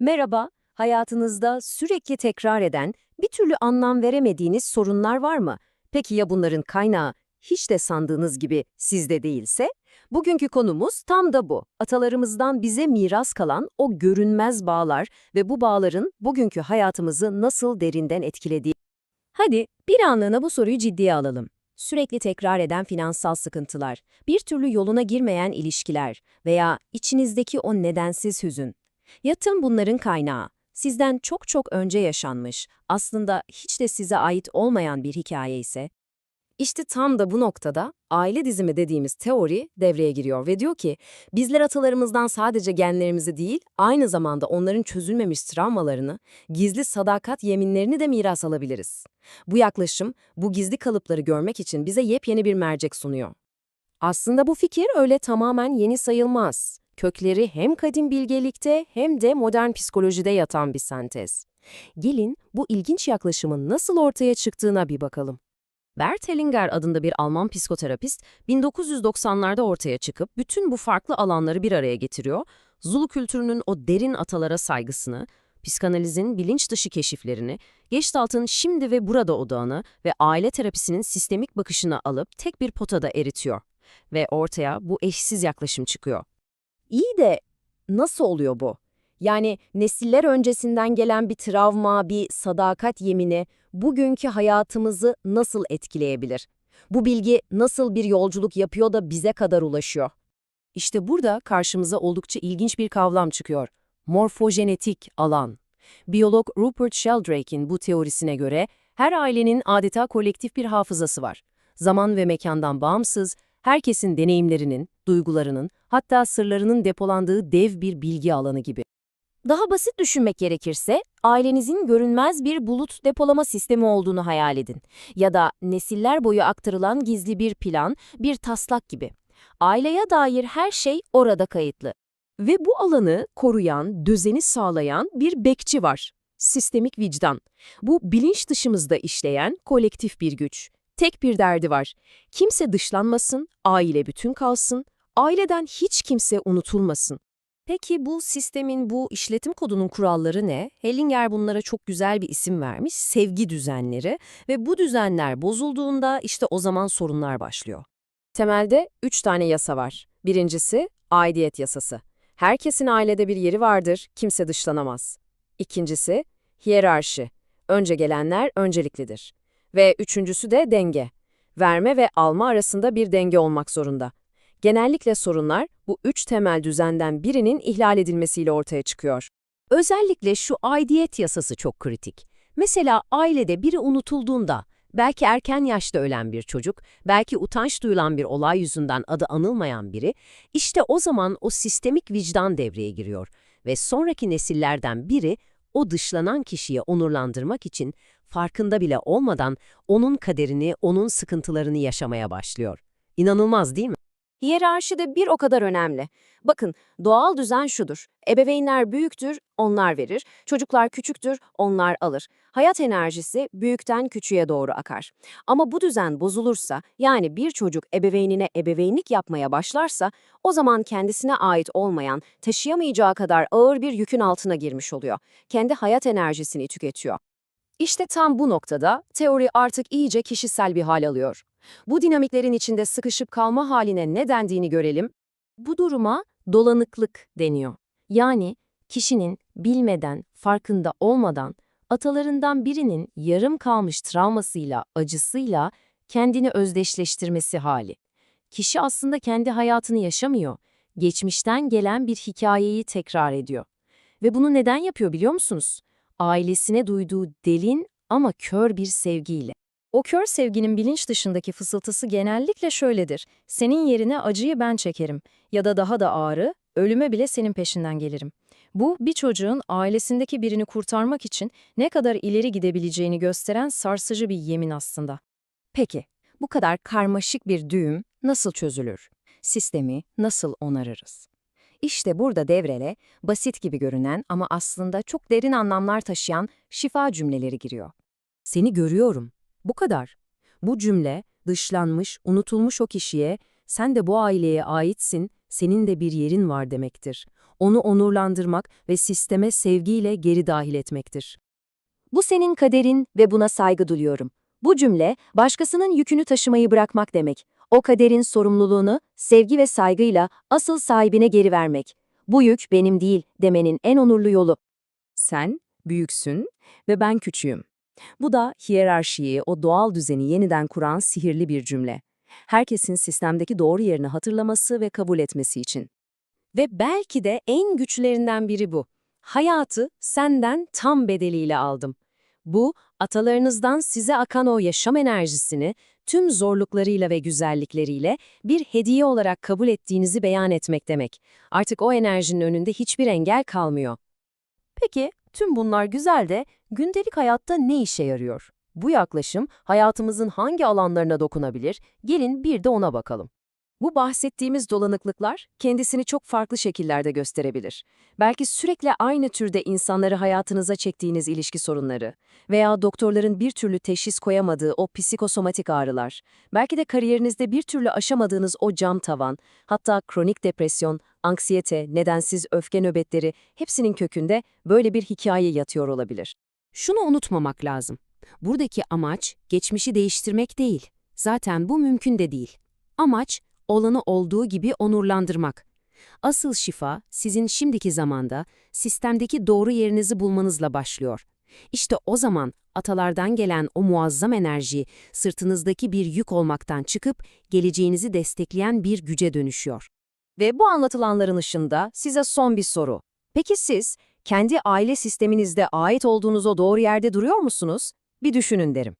Merhaba, hayatınızda sürekli tekrar eden, bir türlü anlam veremediğiniz sorunlar var mı? Peki ya bunların kaynağı hiç de sandığınız gibi sizde değilse? Bugünkü konumuz tam da bu. Atalarımızdan bize miras kalan o görünmez bağlar ve bu bağların bugünkü hayatımızı nasıl derinden etkilediği. Hadi bir anlığına bu soruyu ciddiye alalım. Sürekli tekrar eden finansal sıkıntılar, bir türlü yoluna girmeyen ilişkiler veya içinizdeki o nedensiz hüzün. Ya tüm bunların kaynağı, sizden çok çok önce yaşanmış, aslında hiç de size ait olmayan bir hikaye ise? İşte tam da bu noktada aile dizimi dediğimiz teori devreye giriyor ve diyor ki, bizler atalarımızdan sadece genlerimizi değil, aynı zamanda onların çözülmemiş travmalarını, gizli sadakat yeminlerini de miras alabiliriz. Bu yaklaşım, bu gizli kalıpları görmek için bize yepyeni bir mercek sunuyor. Aslında bu fikir öyle tamamen yeni sayılmaz. Kökleri hem kadim bilgelikte hem de modern psikolojide yatan bir sentez. Gelin bu ilginç yaklaşımın nasıl ortaya çıktığına bir bakalım. Bert Hellinger adında bir Alman psikoterapist 1990'larda ortaya çıkıp bütün bu farklı alanları bir araya getiriyor. Zulu kültürünün o derin atalara saygısını, psikanalizin bilinç dışı keşiflerini, Gestalt'ın şimdi ve burada odağını ve aile terapisinin sistemik bakışını alıp tek bir potada eritiyor. Ve ortaya bu eşsiz yaklaşım çıkıyor. İyi de nasıl oluyor bu? Yani nesiller öncesinden gelen bir travma, bir sadakat yemini bugünkü hayatımızı nasıl etkileyebilir? Bu bilgi nasıl bir yolculuk yapıyor da bize kadar ulaşıyor? İşte burada karşımıza oldukça ilginç bir kavram çıkıyor. Morfojenetik alan. Biyolog Rupert Sheldrake'in bu teorisine göre her ailenin adeta kolektif bir hafızası var. Zaman ve mekandan bağımsız, herkesin deneyimlerinin, duygularının, hatta sırlarının depolandığı dev bir bilgi alanı gibi. Daha basit düşünmek gerekirse, ailenizin görünmez bir bulut depolama sistemi olduğunu hayal edin. Ya da nesiller boyu aktarılan gizli bir plan, bir taslak gibi. Aileye dair her şey orada kayıtlı. Ve bu alanı koruyan, düzeni sağlayan bir bekçi var. Sistemik vicdan. Bu bilinç dışımızda işleyen kolektif bir güç. Tek bir derdi var. Kimse dışlanmasın, aile bütün kalsın, aileden hiç kimse unutulmasın. Peki bu sistemin, bu işletim kodunun kuralları ne? Hellinger bunlara çok güzel bir isim vermiş, sevgi düzenleri ve bu düzenler bozulduğunda işte o zaman sorunlar başlıyor. Temelde üç tane yasa var. Birincisi, aidiyet yasası. Herkesin ailede bir yeri vardır, kimse dışlanamaz. İkincisi, hiyerarşi. Önce gelenler önceliklidir. Ve üçüncüsü de denge. Verme ve alma arasında bir denge olmak zorunda. Genellikle sorunlar bu üç temel düzenden birinin ihlal edilmesiyle ortaya çıkıyor. Özellikle şu aidiyet yasası çok kritik. Mesela ailede biri unutulduğunda, belki erken yaşta ölen bir çocuk, belki utanç duyulan bir olay yüzünden adı anılmayan biri, işte o zaman o sistemik vicdan devreye giriyor ve sonraki nesillerden biri o dışlanan kişiyi onurlandırmak için farkında bile olmadan onun kaderini, onun sıkıntılarını yaşamaya başlıyor. İnanılmaz değil mi? Hiyerarşi de bir o kadar önemli. Bakın, doğal düzen şudur. Ebeveynler büyüktür, onlar verir. Çocuklar küçüktür, onlar alır. Hayat enerjisi büyükten küçüğe doğru akar. Ama bu düzen bozulursa, yani bir çocuk ebeveynine ebeveynlik yapmaya başlarsa, o zaman kendisine ait olmayan, taşıyamayacağı kadar ağır bir yükün altına girmiş oluyor. Kendi hayat enerjisini tüketiyor. İşte tam bu noktada teori artık iyice kişisel bir hal alıyor. Bu dinamiklerin içinde sıkışıp kalma haline ne dendiğini görelim. Bu duruma dolanıklık deniyor. Yani kişinin bilmeden, farkında olmadan atalarından birinin yarım kalmış travmasıyla, acısıyla kendini özdeşleştirmesi hali. Kişi aslında kendi hayatını yaşamıyor, geçmişten gelen bir hikayeyi tekrar ediyor. Ve bunu neden yapıyor biliyor musunuz? Ailesine duyduğu delin ama kör bir sevgiyle. O kör sevginin bilinç dışındaki fısıltısı genellikle şöyledir. Senin yerine acıyı ben çekerim ya da daha da ağrı, ölüme bile senin peşinden gelirim. Bu, bir çocuğun ailesindeki birini kurtarmak için ne kadar ileri gidebileceğini gösteren sarsıcı bir yemin aslında. Peki, bu kadar karmaşık bir düğüm nasıl çözülür? Sistemi nasıl onarırız? İşte burada devrele, basit gibi görünen ama aslında çok derin anlamlar taşıyan şifa cümleleri giriyor. Seni görüyorum. Bu kadar. Bu cümle, dışlanmış, unutulmuş o kişiye, sen de bu aileye aitsin, senin de bir yerin var demektir. onu onurlandırmak ve sisteme sevgiyle geri dahil etmektir. Bu senin kaderin ve buna saygı duyuyorum. Bu cümle, başkasının yükünü taşımayı bırakmak demek. O kaderin sorumluluğunu sevgi ve saygıyla asıl sahibine geri vermek. Bu yük benim değil demenin en onurlu yolu. Sen büyüksün ve ben küçüğüm. Bu da hiyerarşiyi, o doğal düzeni yeniden kuran sihirli bir cümle. Herkesin sistemdeki doğru yerini hatırlaması ve kabul etmesi için. Ve belki de en güçlerinden biri bu. Hayatı senden tam bedeliyle aldım. Bu, atalarınızdan size akan o yaşam enerjisini tüm zorluklarıyla ve güzellikleriyle bir hediye olarak kabul ettiğinizi beyan etmek demek. Artık o enerjinin önünde hiçbir engel kalmıyor. Peki, tüm bunlar güzel de gündelik hayatta ne işe yarıyor? Bu yaklaşım hayatımızın hangi alanlarına dokunabilir? Gelin bir de ona bakalım. Bu bahsettiğimiz dolanıklıklar kendisini çok farklı şekillerde gösterebilir. Belki sürekli aynı türde insanları hayatınıza çektiğiniz ilişki sorunları veya doktorların bir türlü teşhis koyamadığı o psikosomatik ağrılar, belki de kariyerinizde bir türlü aşamadığınız o cam tavan, hatta kronik depresyon, anksiyete, nedensiz öfke nöbetleri hepsinin kökünde böyle bir hikaye yatıyor olabilir. Şunu unutmamak lazım. Buradaki amaç geçmişi değiştirmek değil. Zaten bu mümkün de değil. Amaç olanı olduğu gibi onurlandırmak. Asıl şifa sizin şimdiki zamanda sistemdeki doğru yerinizi bulmanızla başlıyor. İşte o zaman atalardan gelen o muazzam enerji sırtınızdaki bir yük olmaktan çıkıp geleceğinizi destekleyen bir güce dönüşüyor. Ve bu anlatılanların ışığında size son bir soru. Peki siz kendi aile sisteminizde ait olduğunuz o doğru yerde duruyor musunuz? Bir düşünün derim.